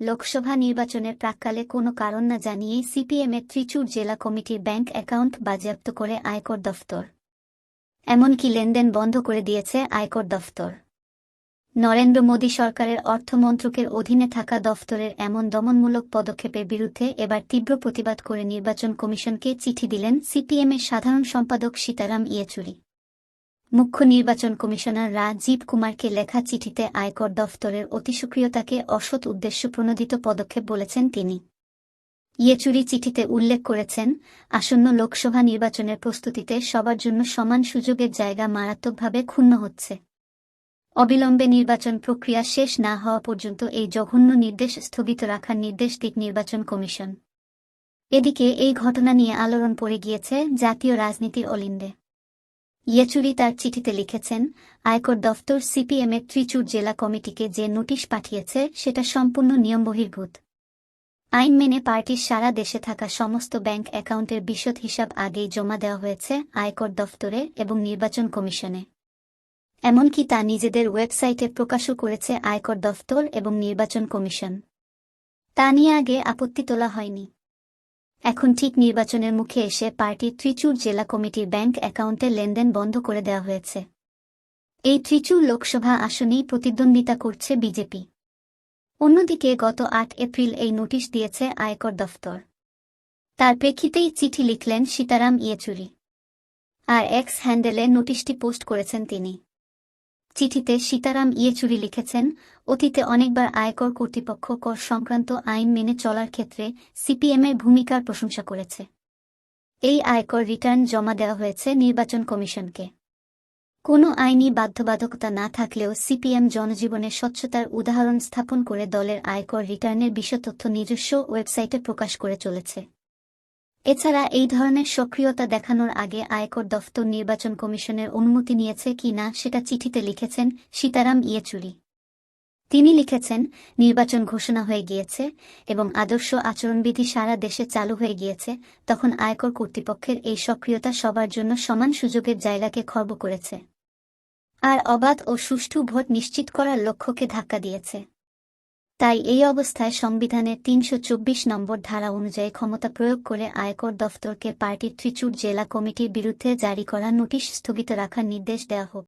লোকসভা নির্বাচনের প্রাক্কালে কোনো কারণ না জানিয়েই সিপিএমের ত্রিচুর জেলা কমিটির ব্যাংক অ্যাকাউন্ট বাজেয়াপ্ত করে আয়কর দফতর। এমনকি লেনদেন বন্ধ করে দিয়েছে আয়কর দফতর। নরেন্দ্র মোদী সরকারের অর্থমন্ত্রকের অধীনে থাকা দফতরের এমন দমনমূলক পদক্ষেপের বিরুদ্ধে এবার তীব্র প্রতিবাদ করে নির্বাচন কমিশনকে চিঠি দিলেন সিপিএমের সাধারণ সম্পাদক সীতারাম ইয়েচুরি। মুখ্য নির্বাচন কমিশনার রাজীব কুমারকে লেখা চিঠিতে আয়কর দফতরের অতিসক্রিয়তাকে অসৎ উদ্দেশ্য প্রণোদিত পদক্ষেপ বলেছেন তিনি। ইয়েচুরি চিঠিতে উল্লেখ করেছেন, আসন্ন লোকসভা নির্বাচনের প্রস্তুতিতে সবার জন্য সমান সুযোগের জায়গা মারাত্মকভাবে ক্ষুণ্ণ হচ্ছে। অবিলম্বে নির্বাচন প্রক্রিয়া শেষ না হওয়া পর্যন্ত এই জঘন্য নির্দেশ স্থগিত রাখার নির্দেশ দিক নির্বাচন কমিশন। এদিকে এই ঘটনা নিয়ে আলোড়ন পড়ে গিয়েছে জাতীয় রাজনীতির অলিন্দে। ইয়েচুরি তার চিঠিতে লিখেছেন, আয়কর দফতর সিপিএমের ত্রিচুর জেলা কমিটিকে যে নোটিশ পাঠিয়েছে, সেটা সম্পূর্ণ নিয়মবহির্ভূত। আইন মেনে পার্টির সারা দেশে থাকা সমস্ত ব্যাংক অ্যাকাউন্টের বিশদ হিসাব আগেই জমা দেওয়া হয়েছে আয়কর দফতরে এবং নির্বাচন কমিশনে। এমনকি তা নিজেদের ওয়েবসাইটে প্রকাশও করেছে আয়কর দফতর এবং নির্বাচন কমিশন। তা নিয়ে আগে আপত্তি তোলা হয়নি। এখন ঠিক নির্বাচনের মুখে এসে পার্টির ত্রিচুর জেলা কমিটির ব্যাংক অ্যাকাউন্টে লেনদেন বন্ধ করে দেওয়া হয়েছে। এই ত্রিচুর লোকসভা আসনেই প্রতিদ্বন্দ্বিতা করছে বিজেপি। অন্যদিকে গত আট এপ্রিল এই নোটিশ দিয়েছে আয়কর দফতর। তার প্রেক্ষিতেই চিঠি লিখলেন সীতারাম ইয়েচুরি। আর এক্স হ্যান্ডেলে নোটিশটি পোস্ট করেছেন তিনি। চিঠিতে সীতারাম ইয়েচুরি লিখেছেন, অতীতে অনেকবার আয়কর কর্তৃপক্ষ কর সংক্রান্ত আইন মেনে চলার ক্ষেত্রে সিপিএমের ভূমিকার প্রশংসা করেছে। এই আয়কর রিটার্ন জমা দেওয়া হয়েছে নির্বাচন কমিশনকে। কোনো আইনি বাধ্যবাধকতা না থাকলেও সিপিএম জনজীবনের স্বচ্ছতার উদাহরণ স্থাপন করে দলের আয়কর রিটার্নের বিষয় তথ্য নিজস্ব ওয়েবসাইটে প্রকাশ করে চলেছে। এছাড়া এই ধরনের সক্রিয়তা দেখানোর আগে আয়কর দফতর নির্বাচন কমিশনের অনুমতি নিয়েছে কি না সেটা চিঠিতে লিখেছেন সীতারাম ইয়েচুরি। তিনি লিখেছেন, নির্বাচন ঘোষণা হয়ে গিয়েছে এবং আদর্শ আচরণবিধি সারা দেশে চালু হয়ে গিয়েছে, তখন আয়কর কর্তৃপক্ষের এই সক্রিয়তা সবার জন্য সমান সুযোগের জায়গাকে খর্ব করেছে। আর অবাধ ও সুষ্ঠু ভোট নিশ্চিত করার লক্ষ্যকে ধাক্কা দিয়েছে। তাই এই অবস্থায় সংবিধানের তিনশো চব্বিশ নম্বর ধারা অনুযায়ী ক্ষমতা প্রয়োগ করে আয়কর দফতরকে পার্টির ত্রিচুর জেলা কমিটির বিরুদ্ধে জারি করা নোটিশ স্থগিত রাখার নির্দেশ দেওয়া হোক।